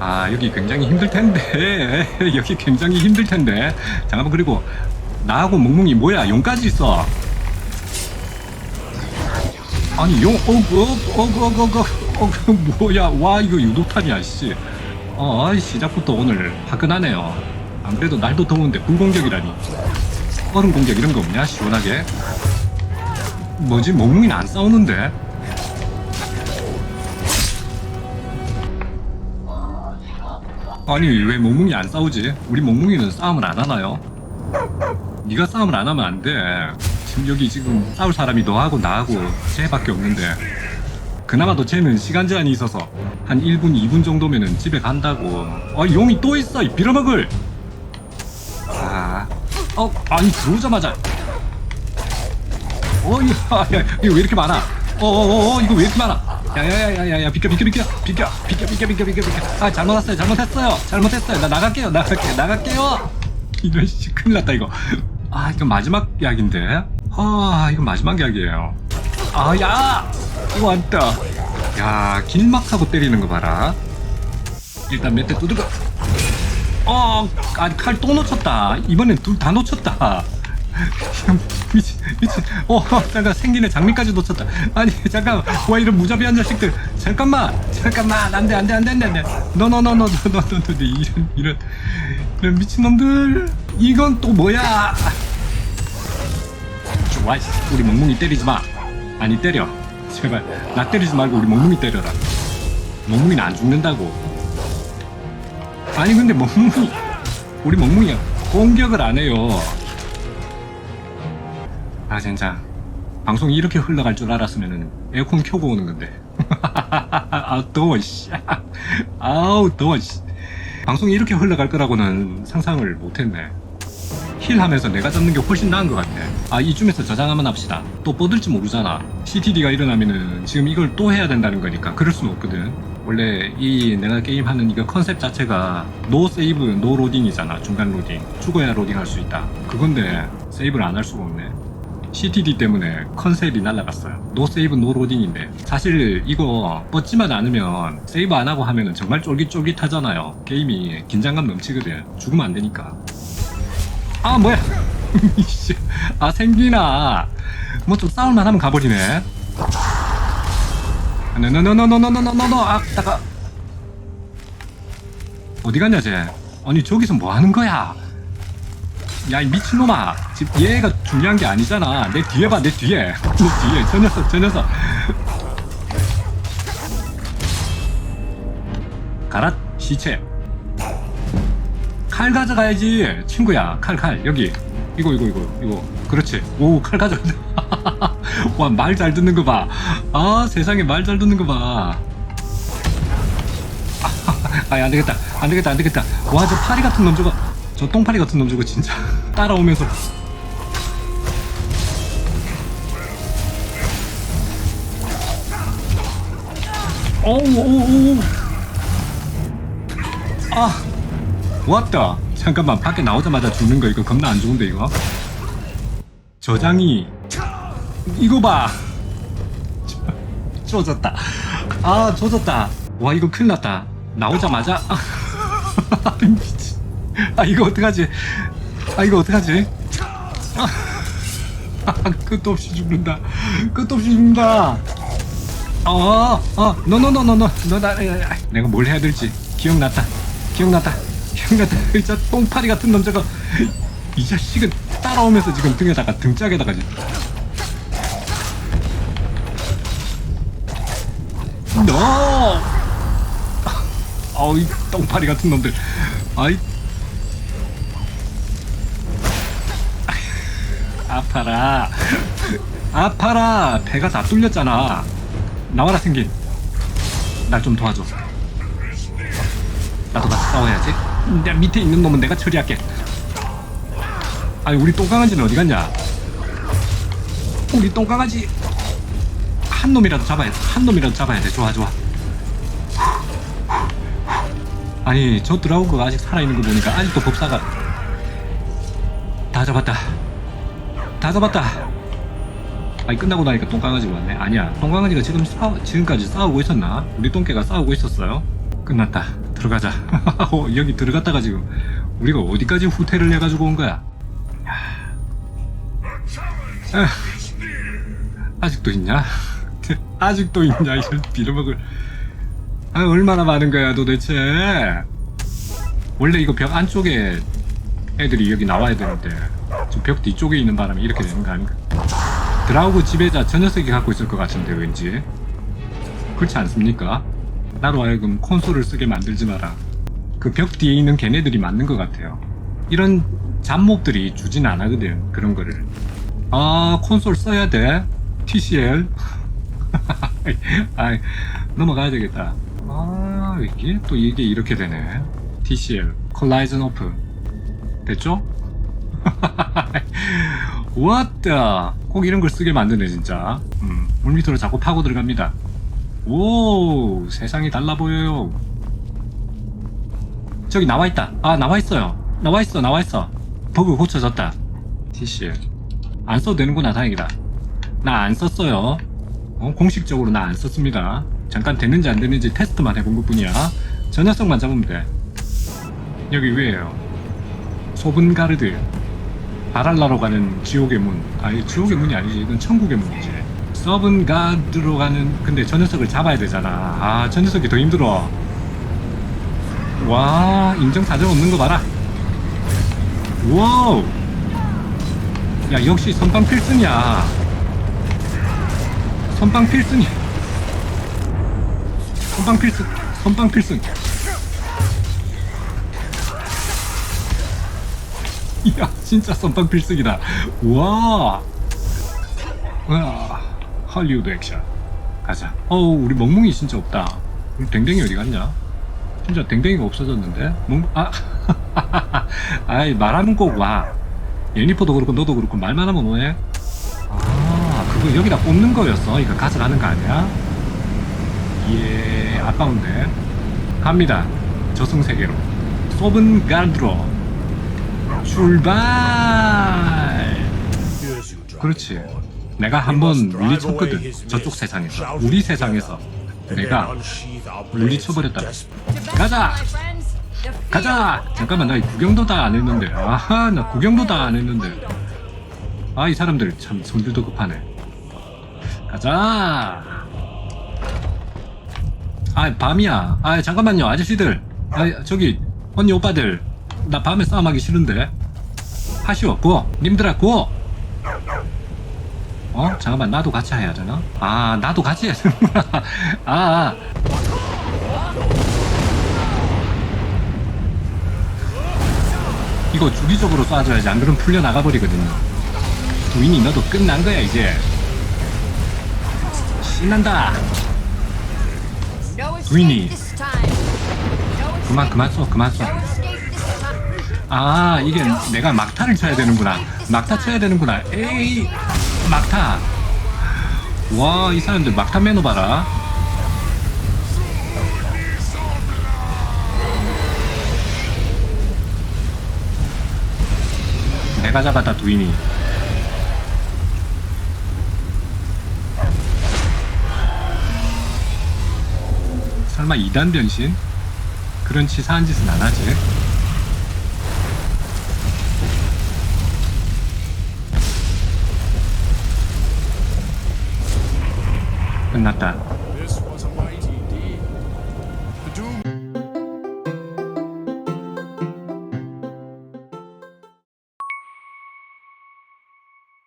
아 여기 굉장히 힘들 텐데. 여기 굉장히 힘들 텐데. 잠깐만 그리고 나하고 몽몽이 뭐야? 용까지 있어. 아니 용 어그어그어그어그 어, 그 뭐야? 와 이거 유도탄이야 씨. 어, 시작부터 오늘 화끈하네요. 안 그래도 날도 더운데 불공격이라니. 얼음 공격 이런 거 없냐? 시원하게. 뭐지? 몽몽이는 안 싸우는데 아니 왜 몽몽이 안 싸우지? 우리 몽몽이는 싸움을 안 하나요? 네가 싸움을 안 하면 안 돼. 지금 여기 지금 싸울 사람이 너하고 나하고 쟤밖에 없는데 그나마도 쟤는 시간 제한이 있어서 한 1분, 2분 정도면은 집에 간다고. 아 용이 또 있어 이 빌어먹을. 아, 어 아니 들어오자마자. 어 이거 야, 이거 왜 이렇게 많아? 어어어 어, 이거 왜 이렇게 많아? 야야야야야 비켜 비켜 비켜 비켜 비켜 비켜 비켜 비켜 비켜. 아 잘못했어요 잘못했어요 잘못했어요. 나 나갈게요 나갈게요 나갈게요. 이런 씨 큰일 났다 이거. 아 이거 마지막 약인데? 아 이거 마지막 약이에요. 아야! 이거 왔다. 야 길막하고 때리는 거 봐라. 일단 몇 대 두들겨. 어칼 또 놓쳤다. 이번엔 둘 다 놓쳤다 미친 미친. 어 잠깐 생긴의 장미까지 놓쳤다. 아니 잠깐 와 이런 무자비한 자식들. 잠깐만 잠깐만. 안돼 안돼 안돼 안돼 안돼. 너너너너너너너 이런 이런. 이런 미친놈들. 이건 또 뭐야? 좋아 씨, 우리 멍멍이 때리지 마. 아니 때려. 제발. 나 때리지 말고 우리 멍멍이 때려라. 멍멍이는 안 죽는다고. 아니 근데 멍멍이 우리 멍멍이야. 공격을 안 해요 아 진짜 방송이 이렇게 흘러갈 줄 알았으면 에어컨 켜고 오는 건데. 아 더워 씨. 아우 더워 씨. 방송이 이렇게 흘러갈 거라고는 상상을 못했네. 힐 하면서 내가 잡는 게 훨씬 나은 것 같아. 아 이쯤에서 저장 한번 합시다. 또 뻗을지 모르잖아. CTD가 일어나면은 지금 이걸 또 해야 된다는 거니까 그럴 수는 없거든. 원래 이 내가 게임하는 이거 컨셉 자체가 노 세이브 노 로딩이잖아. 중간 로딩. 죽어야 로딩할 수 있다. 그건데 세이브를 안 할 수가 없네 CTD 때문에 컨셉이 날라갔어요. 노 세이브 노 로딩인데 사실 이거 뻗지만 않으면 세이브 안 하고 하면은 정말 쫄깃쫄깃하잖아요. 게임이 긴장감 넘치거든. 죽으면 안 되니까. 아 뭐야? 아 생기나. 뭐 좀 싸울만 하면 가버리네. 너너너너너너너너너 아 따가. 어디 갔냐 쟤? 아니 저기서 뭐 하는 거야? 야, 이 미친놈아. 지금 얘가 중요한 게 아니잖아. 내 뒤에 봐, 내 뒤에. 내 뒤에. 저 녀석, 저 녀석. 가라, 시체. 칼 가져가야지. 친구야, 칼, 칼. 여기. 이거, 이거, 이거, 이거. 그렇지. 오, 칼 가져. 와, 말잘 듣는 거 봐. 아, 세상에 말 잘 듣는 거 봐. 아, 안 되겠다. 안 되겠다, 안 되겠다. 와, 저 파리 같은 놈 저거. 저 똥파리 같은 놈 저거 진짜 따라오면서. 오오오 아. 왔다. 잠깐만 밖에 나오자마자 죽는 거 이거 겁나 안 좋은데 이거? 저장이. 이거 봐. 조졌다. 아 조졌다. 와 이거 큰일 났다. 나오자마자. 미친. 아 이거 어떡하지 아 이거 어떡하지? 아, 끝도 없이 죽는다. 끝도 없이 죽는다. 어 어 너너너너너 너나 내가 뭘 해야 될지 기억났다. 기억났다. 기억났다. 진짜 똥파리 같은 놈 저거. 이 자식은 따라오면서 지금 등에다가 등짝에다가 지금. 너! 어이 똥파리 같은 놈들. 아이 아파라. 아파라. 배가 다 뚫렸잖아. 나와라 생긴. 날 좀 도와줘. 나도 같이 싸워야지. 내 밑에 있는 놈은 내가 처리할게. 아니 우리 똥강아지는 어디 갔냐? 우리 똥강아지 한 놈이라도 잡아야 돼 한 놈이라도 잡아야 돼. 좋아 좋아. 아니 저 드라우그가 아직 살아있는 거 보니까 아직도 법사가 다 잡았다 다 잡았다 아니 끝나고 나니까 똥강아지가 왔네 아니야 똥강아지가 지금 싸 지금까지 싸우고 있었나 우리 똥개가 싸우고 있었어요 끝났다. 들어가자. 어, 여기 들어갔다가 지금 우리가 어디까지 후퇴를 해가지고 온 거야? 야. 아, 아직도 있냐? 아직도 있냐? 이런 빌어먹을. 아, 얼마나 많은 거야 도대체? 원래 이거 벽 안쪽에 애들이 여기 나와야 되는데 저벽 뒤쪽에 있는 바람에 이렇게 되는 거 아닌가? 드라우그 지배자 저 녀석이 갖고 있을 것 같은데 왠지 그렇지 않습니까? 나로 하여금 콘솔을 쓰게 만들지 마라. 그 벽 뒤에 있는 걔네들이 맞는 것 같아요. 이런 잡몹들이 주진 안 하거든 그런 거를. 아 콘솔 써야 돼? TCL? 아 넘어가야 되겠다. 아 이게 또 이게 이렇게 되네. TCL 콜라이전 오프 됐죠? 왔다. 꼭 이런 걸 쓰게 만드네 진짜. 음, 물 밑으로 자꾸 파고 들어갑니다. 오 세상이 달라 보여요. 저기 나와 있다. 아 나와 있어요. 나와 있어 나와 있어. 버그 고쳐졌다. TCL 안 써도 되는구나 다행이다. 나 안 썼어요. 어, 공식적으로 나 안 썼습니다. 잠깐 됐는지 안 됐는지 테스트만 해본 것 뿐이야. 저 녀석만 잡으면 돼. 여기 위에요. 소분 가르드. 바랄라로 가는 지옥의 문. 아니, 지옥의 문이 아니지. 이건 천국의 문이지. 서븐 가드로 가는, 근데 저 녀석을 잡아야 되잖아. 아, 저 녀석이 더 힘들어. 와, 인정사정 없는 거 봐라. 와우. 야, 역시 선빵 필승이야. 선빵 필승이야. 선빵 필승. 선빵 필승. 이야 진짜 선빵 필승이다. 우와. 와 할리우드 액션. 가자. 어우 우리 멍멍이 진짜 없다. 우리 댕댕이 어디 갔냐? 진짜 댕댕이가 없어졌는데? 멍... 아 아이 말하면 꼭와. 예니퍼도 그렇고 너도 그렇고 말만 하면 뭐해. 아 그거 여기다 꽂는 거였어. 이거 가져가는 거 아니야? 예 아빠운데. 갑니다. 저승세계로. 소븐 가드로 출발! 그렇지. 내가 한번 물리쳤거든. 저쪽 세상에서. 우리 세상에서. 내가 물리쳐버렸다. 가자! 가자! 잠깐만, 나 구경도 다 안 했는데. 아하, 나 구경도 다 안 했는데. 아, 이 사람들 참 성질도 급하네. 가자! 아, 밤이야. 아, 잠깐만요, 아저씨들. 아, 저기, 언니 오빠들. 나 밤에 싸움하기 싫은데. 하시오, 구워. 님들아, 구워. 어? 잠깐만, 나도 같이 해야 되나? 아, 나도 같이 해야 되는구나. 아, 아. 이거 주기적으로 쏴줘야지. 안 그러면 풀려나가버리거든요. 두인이 너도 끝난 거야, 이제. 신난다. 주인이 그만, 그만 쏴, 그만 쏴. 아 이게 내가 막타를 쳐야 되는구나. 막타 쳐야 되는구나. 에이 막타. 와 이 사람들 막타 매너 봐라. 내가 잡았다 두인이. 설마 2단 변신? 그런 치사한 짓은 안 하지? 끝났다.